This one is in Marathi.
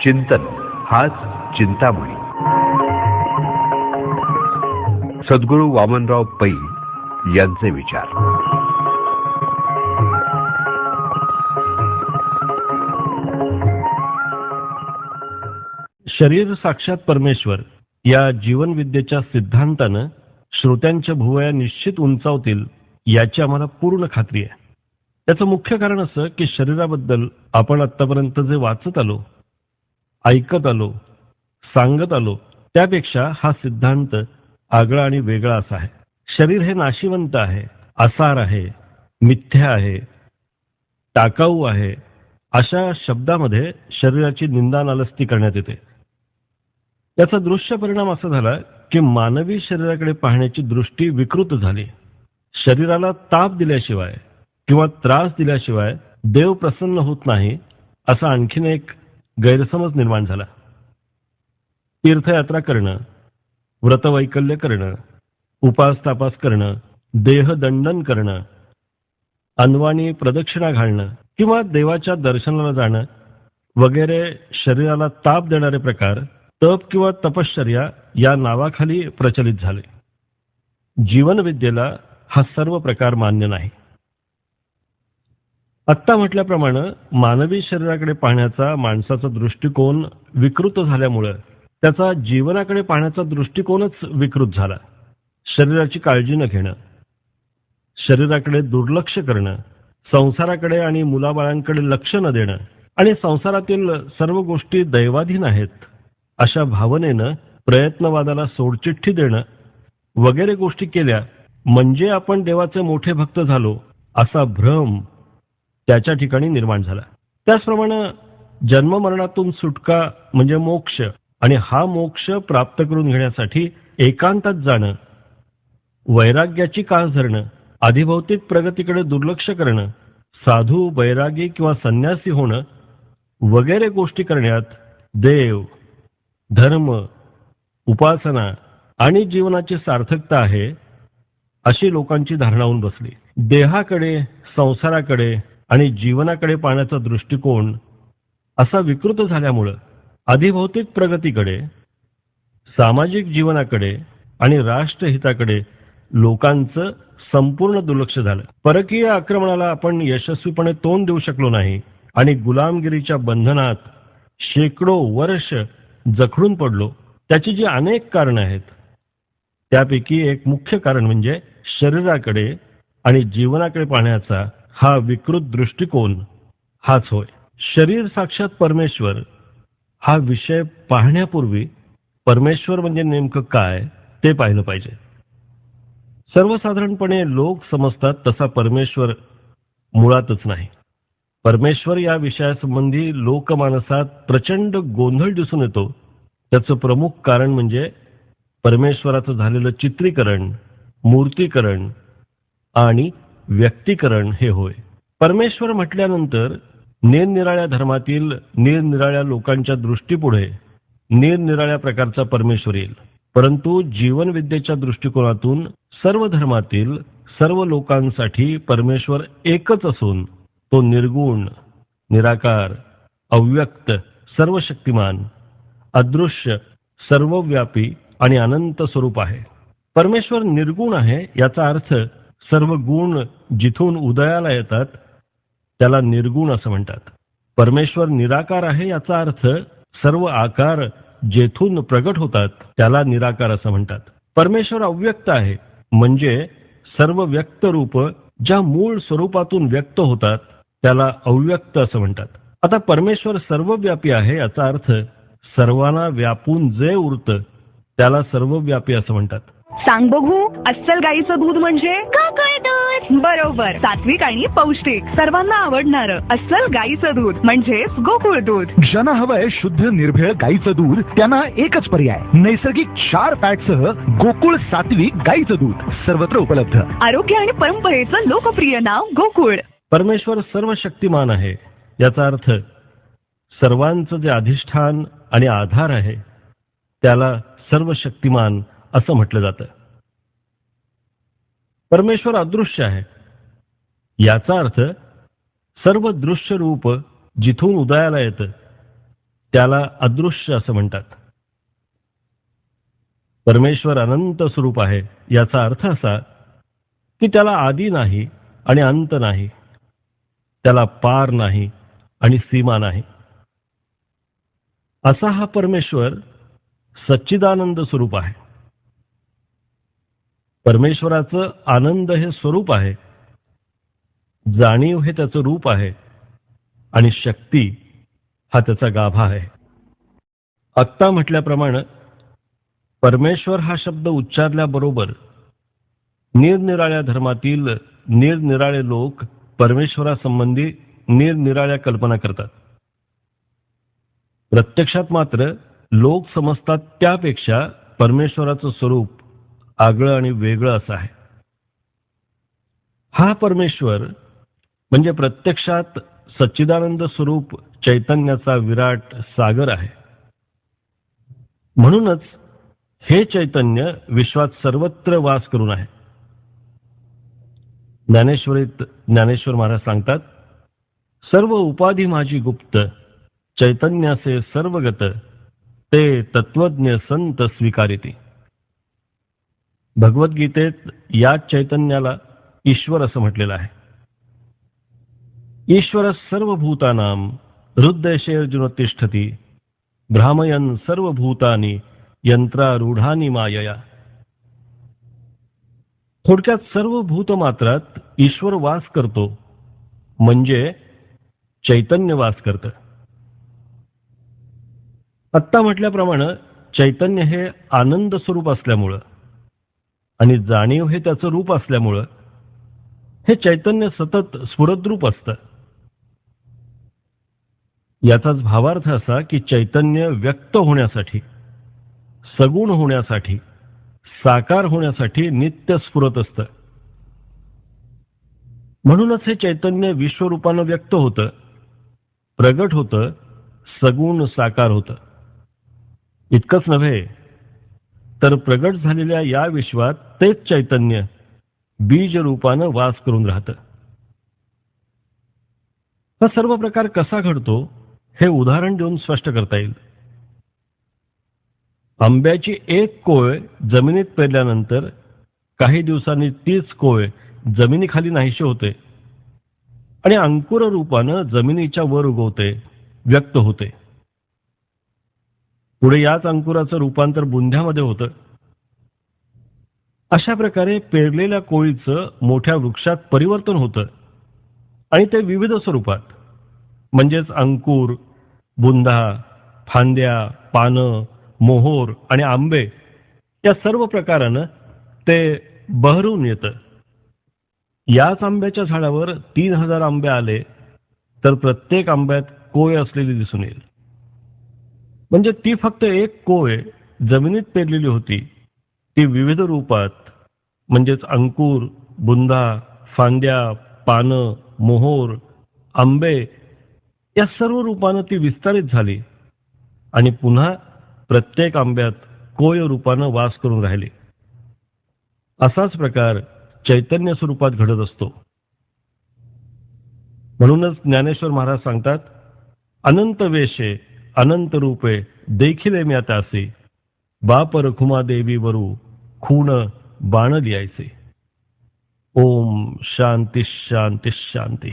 चिंतन हाच चिंतामणी. सद्गुरू वामनराव पै यांचे विचार. शरीर साक्षात परमेश्वर या जीवनविद्येच्या सिद्धांतानं श्रोत्यांच्या भुवया निश्चित उंचावतील याची आम्हाला पूर्ण खात्री आहे. त्याचं मुख्य कारण असं की शरीराबद्दल आपण आतापर्यंत जे वाचत आलो ऐकत आलो सांगत आलो त्यापेक्षा हा सिद्धांत आगळा आणि वेगळा असा आहे. शरीर हे नाशिवंत आहे आसार आहे मिथ्या आहे टाकाऊ आहे अशा शब्दामध्ये शरीराची निंदा नालस्ती करण्यात येते. त्याचा दृश्य परिणाम असा झाला की मानवी शरीराकडे पाहण्याची दृष्टी विकृत झाली. शरीराला ताप दिल्याशिवाय किंवा त्रास दिल्याशिवाय देव प्रसन्न होत नाही असा आणखीन एक गैरसमज निर्माण झाला. तीर्थयात्रा करणं व्रतवैकल्य करणं उपास तापास करणं देहदंडन करणं अनवाणी प्रदक्षिणा घालणं किंवा देवाच्या दर्शनाला जाणं वगैरे शरीराला ताप देणारे प्रकार तप किंवा तपश्चर्या या नावाखाली प्रचलित झाले. जीवनविद्येला हा सर्व प्रकार मान्य नाही. आत्ता म्हटल्याप्रमाणे मानवी शरीराकडे पाहण्याचा माणसाचा दृष्टिकोन विकृत झाल्यामुळं त्याचा जीवनाकडे पाहण्याचा दृष्टिकोनच विकृत झाला. शरीराची काळजी न घेणं शरीराकडे दुर्लक्ष करणं संसाराकडे आणि मुलाबाळांकडे लक्ष न देणं आणि संसारातील सर्व गोष्टी दैवाधीन आहेत अशा भावनेनं प्रयत्नवादाला सोडचिठ्ठी देणं वगैरे गोष्टी केल्या म्हणजे आपण देवाचे मोठे भक्त झालो असा भ्रम त्याच्या ठिकाणी निर्माण झाला. त्याचप्रमाणे जन्ममरणातून सुटका म्हणजे मोक्ष आणि हा मोक्ष प्राप्त करून घेण्यासाठी एकांतात जाणं वैराग्याची कास धरणं अधिभौतिक प्रगतीकडे दुर्लक्ष करणं साधू वैरागी किंवा संन्यासी होणं वगैरे गोष्टी करण्यात देव धर्म उपासना आणि जीवनाची सार्थकता आहे अशी लोकांची धारणा होऊन बसली. देहाकडे संसाराकडे आणि जीवनाकडे पाहण्याचा दृष्टिकोन असा विकृत झाल्यामुळं अधिभौतिक प्रगतीकडे सामाजिक जीवनाकडे आणि राष्ट्रहिताकडे लोकांचं संपूर्ण दुर्लक्ष झालं. परकीय आक्रमणाला आपण यशस्वीपणे तोंड देऊ शकलो नाही आणि गुलामगिरीच्या बंधनात शेकडो वर्ष जखडून पडलो त्याची जी अनेक कारणं आहेत त्यापैकी एक मुख्य कारण म्हणजे शरीराकडे आणि जीवनाकडे पाहण्याचा हा विकृत दृष्टिकोन हाच होय. शरीर साक्षात परमेश्वर. हा विषय पाहण्यापूर्वी परमेश्वर म्हणजे नेमकं काय ते पाहिलं पाहिजे. सर्वसाधारणपणे लोक समजतात तसा परमेश्वर मुळातच नाही. परमेश्वर या विषयासंबंधी लोकमानसात प्रचंड गोंधळ दिसून येतो. त्याचं प्रमुख कारण म्हणजे परमेश्वराचं झालेलं चित्रीकरण मूर्तीकरण आणि व्यक्तीकरण हे होय. परमेश्वर म्हटल्यानंतर निरनिराळ्या धर्मातील निरनिराळ्या लोकांच्या दृष्टीपुढे निरनिराळ्या प्रकारचा परमेश्वर येईल. परंतु जीवनविद्येच्या दृष्टिकोनातून सर्व धर्मातील सर्व लोकांसाठी परमेश्वर एकच असून तो निर्गुण निराकार अव्यक्त सर्व शक्तिमान अदृश्य सर्वव्यापी आणि अनंत स्वरूप आहे. परमेश्वर निर्गुण आहे याचा अर्थ सर्व गुण जिथून उदयाला येतात त्याला निर्गुण असं म्हणतात. परमेश्वर निराकार आहे याचा अर्थ सर्व आकार जेथून प्रगट होतात त्याला निराकार असं म्हणतात. परमेश्वर अव्यक्त आहे म्हणजे सर्व व्यक्त रूप ज्या मूळ स्वरूपातून व्यक्त होतात त्याला अव्यक्त असं म्हणतात. आता परमेश्वर सर्वव्यापी आहे याचा अर्थ सर्वांना व्यापून जे उरतं त्याला सर्वव्यापी असं म्हणतात. सांग बघू अस्सल गाईचं दूध म्हणजे? दूध बरोबर. सात्विक आणि पौष्टिक. सर्वांना आवडणार अस्सल गाईचं दूध म्हणजेच गोकुळ दूध. ज्यांना हवंय शुद्ध निर्भेळ गाईचं दूध त्यांना एकच पर्याय. नैसर्गिक क्षार फॅट सह गोकुळ सात्विक गाईचं दूध सर्वत्र उपलब्ध. आरोग्य आणि परंपरेचं लोकप्रिय नाव गोकुळ. परमेश्वर सर्व शक्तिमान आहे. याचा अर्थ सर्वांचं जे अधिष्ठान आणि आधार आहे त्याला सर्व शक्तिमान असं म्हटलं जातं. परमेश्वर अदृश्य आहे. याचा अर्थ सर्व दृश्य रूप जिथून उदयाला येतं त्याला अदृश्य असं म्हणतात. परमेश्वर अनंत स्वरूप आहे याचा अर्थ असा की त्याला आदी नाही आणि अंत नाही त्याला पार नाही आणि सीमा नाही. असा हा परमेश्वर सच्चिदानंद स्वरूप आहे. परमेश्वराचं आनंद हे स्वरूप आहे जाणीव हे त्याचं रूप आहे आणि शक्ती हा त्याचा गाभा आहे. आत्ता म्हटल्याप्रमाणे परमेश्वर हा शब्द उच्चारल्याबरोबर निरनिराळ्या धर्मातील निरनिराळे लोक परमेश्वरासंबंधी निरनिराळ्या कल्पना करतात. प्रत्यक्षात मात्र लोक समजतात त्यापेक्षा परमेश्वराचं स्वरूप आगळं आणि वेगळं असं आहे. हा परमेश्वर म्हणजे प्रत्यक्षात सच्चिदानंद स्वरूप चैतन्याचा विराट सागर आहे. म्हणूनच हे चैतन्य विश्वात सर्वत्र वास करून आहे. ज्ञानेश्वरीत ज्ञानेश्वर महाराज सांगतात सर्व उपाधी माझी गुप्त चैतन्याचे सर्वगत ते तत्वज्ञ संत स्वीकारिते. भगवद्गीतेत या चैतन्याला ईश्वर असं म्हटलेलं आहे. ईश्वर सर्वभूतानां हृदयशे अर्जुन तिष्ठती भ्रामयन सर्वभूतानी यंत्रारूढानी मायया। थोडक्यात सर्व भूतमात्रात ईश्वर वास करतो म्हणजे चैतन्य वास करतं. आत्ता म्हटल्याप्रमाणे चैतन्य हे आनंद स्वरूप असल्यामुळं आणि जाणीव हे त्याचं रूप असल्यामुळं हे चैतन्य सतत स्फुरद्रूप असतं. याचाच भावार्थ असा की चैतन्य व्यक्त होण्यासाठी सगुण होण्यासाठी साकार होण्यासाठी नित्य स्फुरत असतं. म्हणूनच हे चैतन्य विश्वरूपानं व्यक्त होतं प्रगट होतं सगुण साकार होतं. इतकंच नव्हे तर प्रगट झालेल्या या विश्वात तेच चैतन्य बीज रूपानं वास करून राहतं. हा सर्व प्रकार कसा घडतो हे उदाहरण देऊन स्पष्ट करता येईल. आंब्याची एक कोय जमिनीत पेरल्यानंतर काही दिवसांनी तीच कोय जमिनीखाली नाहीशी होते आणि अंकुर रूपानं जमिनीच्या वर उगवते व्यक्त होते. पुढे याच अंकुराचं रूपांतर बुंध्यामध्ये होतं. अशा प्रकारे पेरलेल्या कोळीचं मोठ्या वृक्षात परिवर्तन होतं. आणि ते विविध स्वरूपात म्हणजेच अंकुर बुंधा फांद्या पानं मोहोर आणि आंबे या सर्व प्रकारानं ते बहरून येतं. याच आंब्याच्या झाडावर तीन हजार आंबे आले तर प्रत्येक आंब्यात कोय असलेली दिसून येईल. म्हणजे ती फक्त एक कोय जमिनीत पेरलेली होती. ती विविध रूपात म्हणजेच अंकुर बुंदा फांद्या पानं मोहोर आंबे या सर्व रूपानं ती विस्तारित झाली आणि पुन्हा प्रत्येक आंब्यात कोय रूपानं वास करून राहिली. असाच प्रकार चैतन्य स्वरूपात घडत असतो. म्हणूनच ज्ञानेश्वर महाराज सांगतात अनंत वेशे अनंत रूपे देखिले म्या त्यासे. बाप रखुमा देवी वरू खूण बाण लिहायचे. ओम शांती शांती शांती.